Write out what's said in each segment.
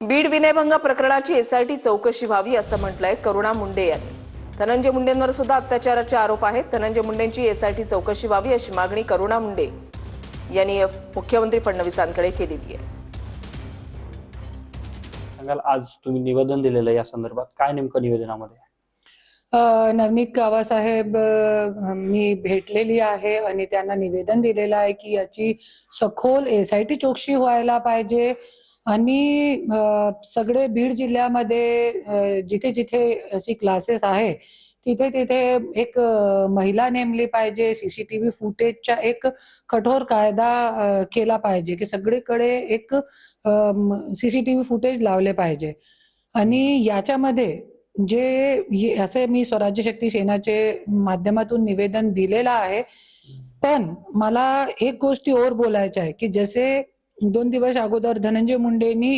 बीड विनयभंग प्रकरणाची एसआयटी चौकशी व्हावी असं म्हटलंय करुणा मुंडे यांनी. धनंजय मुंडेंवर सुद्धा अत्याचाराचे आरोप आहेत. धनंजय मुंडेंची एसआयटी चौकशी व्हावी अशी मागणी करुणा मुंडे यांनी मुख्यमंत्री फडणवीसांकडे केलेली आहे. आज तुम्ही निवेदन दिलेलं या संदर्भात काय नेमकं निवेदनामध्ये? नवनीत गावासाहेब मी भेटलेली आहे आणि त्यांना निवेदन दिलेलं आहे की याची सखोल एसआयटी चौकशी व्हायला पाहिजे. आणि सगळे बीड जिल्ह्यामध्ये जिथे जिथे अशी क्लासेस आहे तिथे तिथे एक महिला नेमली पाहिजे सीसीटीव्ही फुटेजचा एक कठोर कायदा केला पाहिजे की सगळीकडे एक सीसीटीव्ही फुटेज लावले पाहिजे. आणि याच्यामध्ये जे असे मी स्वराज्य शक्ती सेनाचे माध्यमातून निवेदन दिलेलं आहे पण मला एक गोष्टी और बोलायच्या आहे की जसे दोन दिवस अगोदर धनंजय मुंडेंनी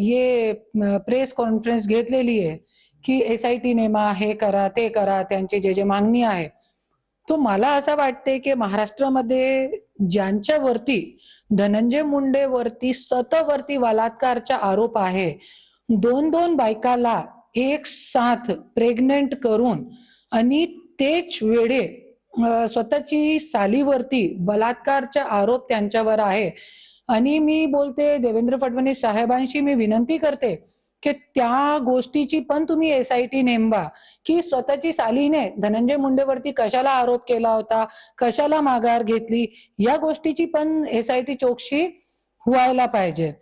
ये प्रेस कॉन्फरन्स घेतलेली आहे की एस आय टी नेमा हे करा ते करा त्यांची जे जे मागणी आहे. तो मला असं वाटते की महाराष्ट्रामध्ये ज्यांच्यावरती धनंजय मुंडे वरती सतवरती बलात्कारचा आरोप आहे दोन दोन बायकाला एक साथ प्रेग्नेंट करून आणि तेच वेळे स्वतःची सालीवरती बलात्कारचा आरोप त्यांच्यावर आहे. आणि मी बोलते देवेंद्र फडणवीस साहेबांशी मी विनंती करते की त्या गोष्टीची पण तुम्ही एस आय टी नेमवा. की स्वतःची सालीने धनंजय मुंडेवरती कशाला आरोप केला होता कशाला माघार घेतली या गोष्टीची पण एस आय टी चौकशी व्हायला पाहिजे.